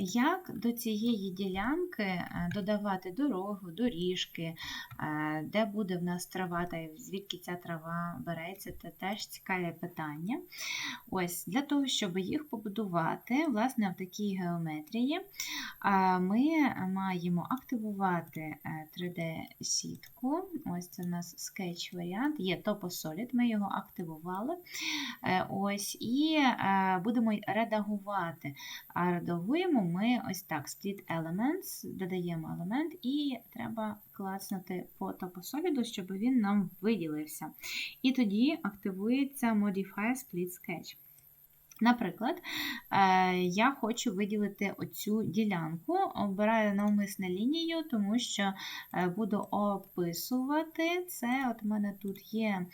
Як до цієї ділянки е, додавати дорогу, доріжки, е, де буде в нас трава, та звідки ця трава береться, це теж цікаве питання. Ось Для того, щоб їх побудувати, власне, в такій геометрії е, ми маємо активувати 3D-сітку. Ось це у нас скетч варіант, є TopoSolid, ми його активували. Ось, І будемо редагувати. А редагуємо ми ось так: Split Elements, додаємо елемент, і треба клацнути по топосоліду, щоб він нам виділився. І тоді активується Modify Split Sketch. Наприклад, е, я хочу виділити оцю ділянку, обираю навмисне лінію, тому що е, буду описувати це. От у мене тут є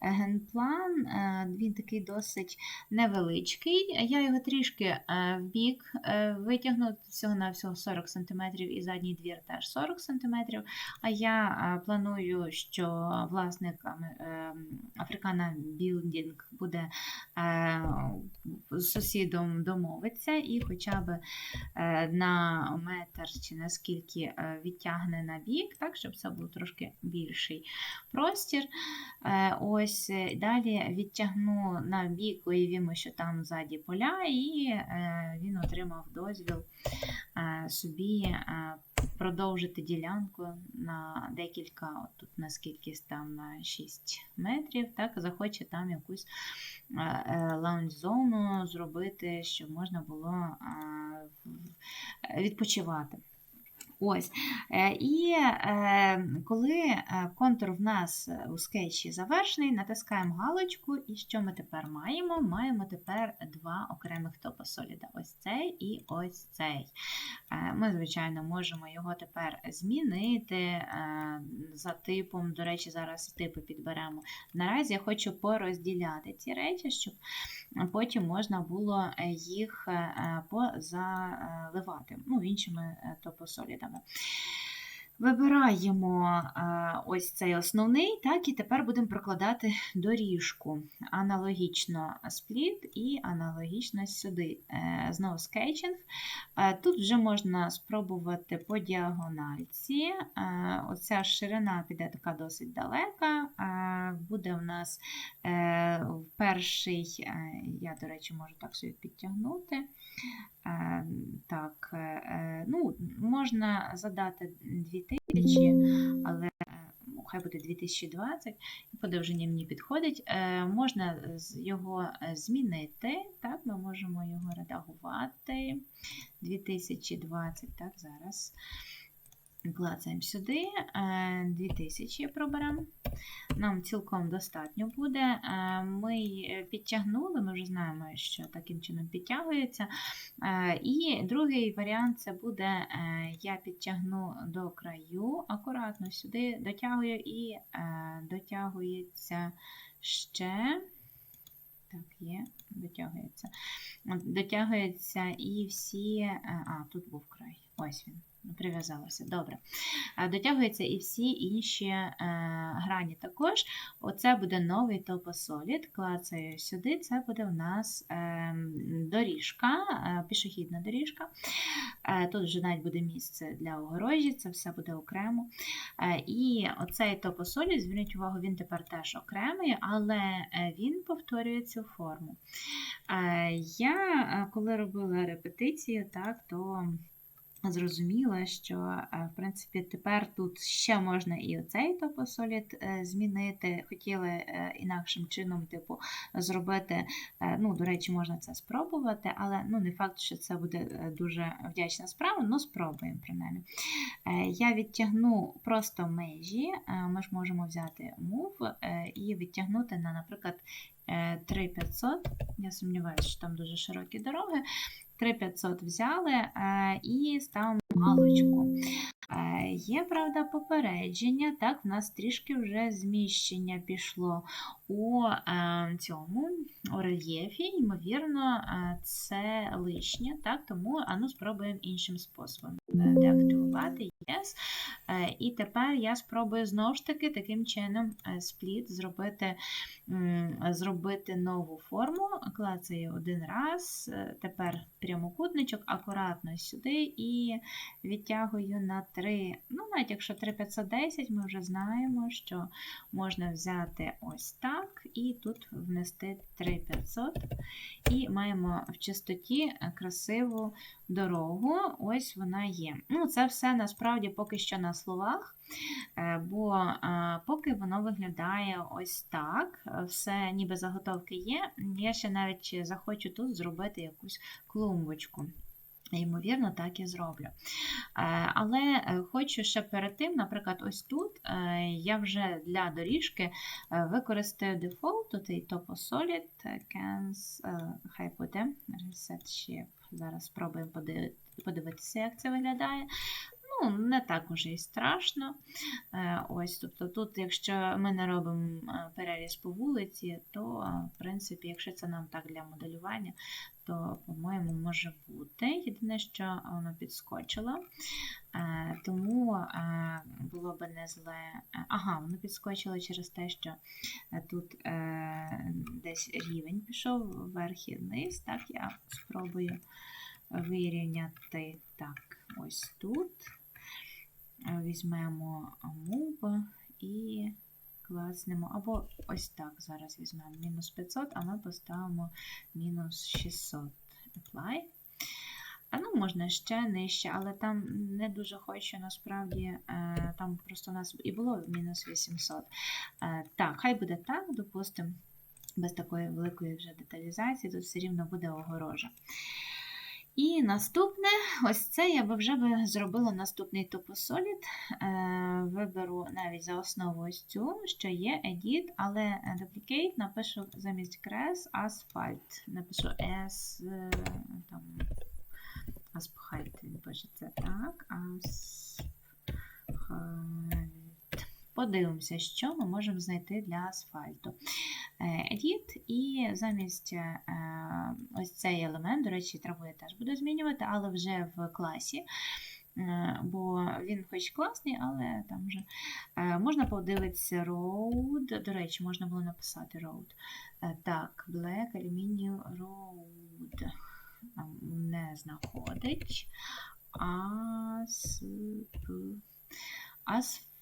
генплан, е, він такий досить невеличкий. Я його трішки в бік витягну всього-навсього 40 см і задній двір теж 40 см. А я планую, що власниками Africana Building буде з сусідом домовиться і хоча б е, на метр чи наскільки е, відтягне на бік, так, щоб це був трошки більший простір. Е, ось Далі відтягну на бік, уявімо, що там ззаді поля, і він отримав дозвіл собі продовжити ділянку на декілька, от тут наскільки там на 6 метрів, так, захоче там якусь лаунж-зону зробити, щоб можна було відпочивати. Ось. Е, і е, коли е, контур в нас у скетчі завершений, натискаємо галочку, і що ми тепер маємо? Маємо тепер два окремих топосоліда. Ось цей і ось цей. Ми, звичайно, можемо його тепер змінити за типом. До речі, зараз типи підберемо. Наразі я хочу порозділяти ці речі, щоб потім можна було їх позаливати ну, іншими топосолідами ども。Вибираємо ось цей основний, так, і тепер будемо прокладати доріжку. Аналогічно спліт і аналогічно сюди. Е, знову скетчинг. Е, тут вже можна спробувати по діагональці. Е, оця ширина піде така досить далека. Буде у нас перший, я, до речі, можу так собі підтягнути. Так, ну, Можна задати 2000, але ну, хай буде 2020, подовження мені підходить. Е, можна його е, змінити. Так, Ми можемо його редагувати. 2020, так, зараз. Клацаємо сюди, 2000 е, проберемо. Нам цілком достатньо буде. Е, ми підтягнули, ми вже знаємо, що таким чином підтягується. Е, і другий варіант це буде: я підтягну до краю, акуратно сюди дотягую і дотягується ще. Так, є, дотягується. Дотягується і всі. А, тут був край. Ось він прив'язалося. Добре. Дотягуються і всі інші е, грані також. Оце буде новий топосолід. Клацаю сюди, це буде у нас е, доріжка, е, пішохідна доріжка. Тут вже навіть буде місце для огорожі, це все буде окремо. І оцей топосолід, зверніть увагу, він тепер теж окремий, але він повторює цю форму. Я, коли робила репетицію, так, то Зрозуміла, що, е, в принципі, тепер тут ще можна і оцей топосолід е, змінити. Хотіли е, інакшим чином, типу, зробити, ну, до речі, можна це спробувати, але ну, не факт, що це буде дуже вдячна справа, ну спробуємо принаймні. Я відтягну просто межі, ми ж можемо взяти move і відтягнути на, наприклад, 3500. Я сумніваюся, що там дуже широкі дороги. 3500 взяли е, і ставимо галочку. Е, Є, правда, попередження, так, в нас трішки вже зміщення пішло у е, цьому у рельєфі, ймовірно, це лишнє, так, тому ану спробуємо іншим способом деактивувати yes. Е, І тепер я спробую знову ж таки таким чином е, спліт зробити, зробити нову форму, клацаю один раз, е, тепер прямокутничок, акуратно сюди і відтягую на 3, ну навіть якщо 3510, ми вже знаємо, що можна взяти ось так і тут внести 3500 і маємо в чистоті красиву дорогу, ось вона є. Ну, Це все насправді поки що на словах, е, бо е, поки воно виглядає ось так, е, все ніби заготовки є. Я ще навіть захочу тут зробити якусь клумбочку. Ймовірно, так і зроблю. Але хочу ще перед тим, наприклад, ось тут я вже для доріжки використаю дефолт, тут і Topo Solid, Cans, хай буде Reset Shape. Зараз спробуємо подивитися, як це виглядає. Ну, не так уже і страшно. Е, Ось, тобто тут, якщо ми не робимо е, переріз по вулиці, то, е, в принципі, якщо це нам так для моделювання, то, по-моєму, може бути. Єдине, що воно підскочило. Тому було би не зле. Ага, воно підскочило через те, що тут десь рівень пішов вверх і вниз. Так, я спробую вирівняти так, ось тут. Е, Візьмемо Move і класнемо, або ось так зараз візьмемо мінус 500, а ми поставимо мінус 600. Apply. А ну, можна ще нижче, але там не дуже хочу, насправді, е, там просто у нас і було мінус 800. Е, Так, хай буде так, допустимо, без такої великої вже деталізації, тут все рівно буде огорожа. І наступне, ось це я би вже би зробила наступний топосолід. Виберу навіть за основу ось цю, що є Edit, але Duplicate напишу замість крес асфальт. Напишу S, е, там, Asphalt, він це так. Asphalt. Подивимося, що ми можемо знайти для асфальту. Е, Edit, і замість е, ось цей елемент, до речі, траву я теж буду змінювати, але вже в класі. Е, Бо він хоч класний, але там вже е, можна подивитися road. До речі, можна було написати road. Е, Так, black aluminium road. Не знаходить. Асп... Асфальт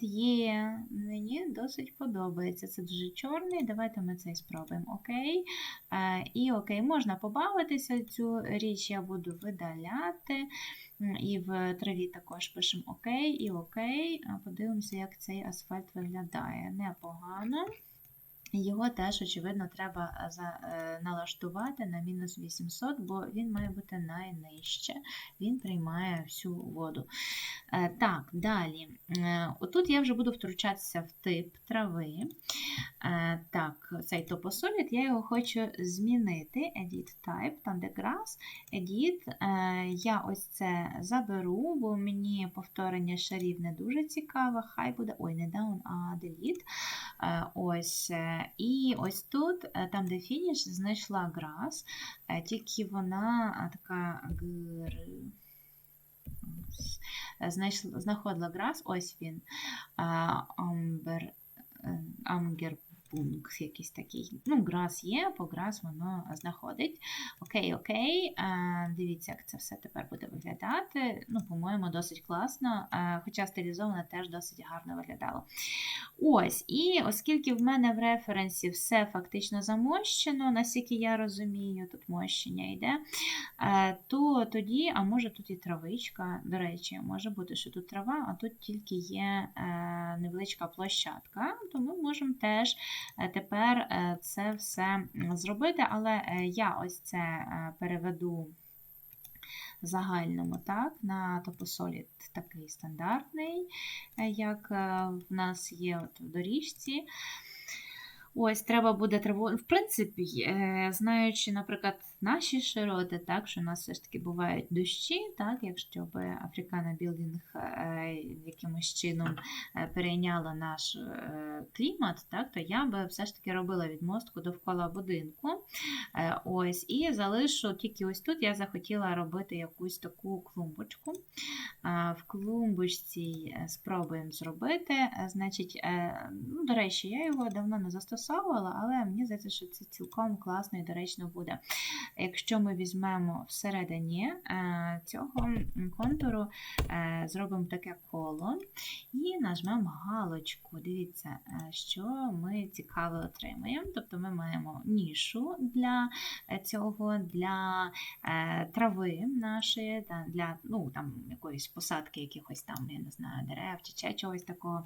є. Мені досить подобається. Це дуже чорний. Давайте ми цей спробуємо. Окей. Е, І окей, можна побавитися. Цю річ я буду видаляти. І в траві також пишемо окей і окей. Подивимося, як цей асфальт виглядає. Непогано. Його теж, очевидно, треба за, е, налаштувати на мінус 800, бо він має бути найнижче. Він приймає всю воду. Е, так, далі. Е, отут я вже буду втручатися в тип трави. Е, так, цей топосолід, я його хочу змінити. Edit Type, там де grass, Edit. Е, я ось це заберу, бо мені повторення шарів не дуже цікаво. Хай буде, ой, не down, а delete. Е, ось. Е, І ось тут, е, там, де фініш, знайшла grass, е, тільки вона е, така гр... ось, е, знайшла, знаходила grass, ось він. е, Amber, е, Амгер пункт якийсь такий. Ну, грас є, по грас воно знаходить. Окей, окей. Дивіться, як це все тепер буде виглядати. Ну, по-моєму, досить класно, хоча стилізовано теж досить гарно виглядало. Ось, і оскільки в мене в референсі все фактично замощено, наскільки я розумію, тут мощення йде, то тоді, а може тут і травичка, до речі, може бути, що тут трава, а тут тільки є е, невеличка площадка, то ми можемо теж тепер е, це все зробити, але е, я ось це е, переведу загальному, так, на топосолід такий стандартний, е, як е, в нас є от в доріжці. Ось, треба буде траву. В принципі, е, знаючи, наприклад, наші широти, так, що у нас все ж таки бувають дощі, так, якщо б Африкана Білдінг е, якимось чином е, перейняла наш е, клімат, так, то я би все ж таки робила відмостку довкола будинку. Ось, і залишу тільки ось тут я захотіла робити якусь таку клумбочку. В клумбочці спробуємо зробити. Значить, ну, до речі, я його давно не застосовувала, але мені здається, що це цілком класно і доречно буде. Якщо ми візьмемо всередині е, цього контуру, е, зробимо таке коло і нажмемо галочку. Дивіться, е, що ми цікаве отримаємо. Тобто ми маємо нішу для цього, для трави нашої, для ну, там, якоїсь посадки якихось там, я не знаю, дерев чи ще чогось такого.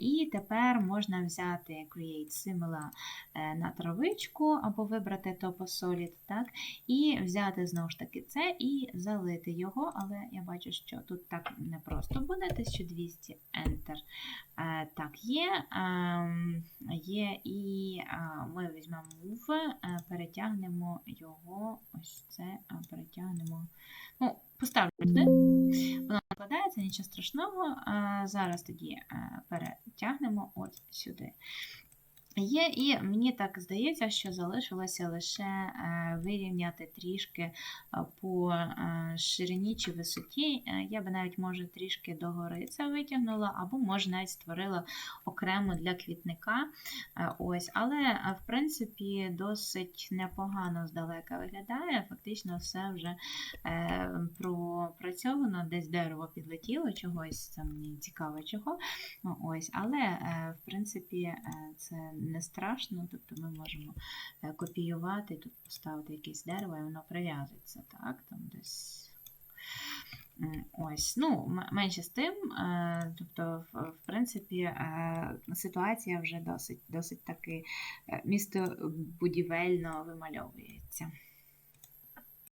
І тепер можна взяти Create Similar на травичку або вибрати Topo так, і взяти знову ж таки це і залити його, але я бачу, що тут так не просто буде 1200 Enter. Е, Так, є, ем, є і е, ми візьмемо move, е, перетягнемо його, ось це перетягнемо. Ну, поставлю сюди. Воно накладається, нічого страшного. Зараз тоді перетягнемо от сюди. Є, і мені так здається, що залишилося лише е, вирівняти трішки е, по е, ширині чи висоті. Я би навіть, може, трішки догори це витягнула, або, може, навіть створила окремо для квітника. Ось, але, в принципі, досить непогано здалека виглядає. Фактично, все вже пропрацьовано, десь дерево підлетіло чогось, це мені цікаво чого. Ну, Ось, але, в принципі, це не страшно, тобто ми можемо е, копіювати, тут поставити якесь дерево, і воно прив'язується, так, там десь. Ось, ну, менше з тим, е, тобто, в, принципі, е, ситуація вже досить, досить таки е, містобудівельно вимальовується.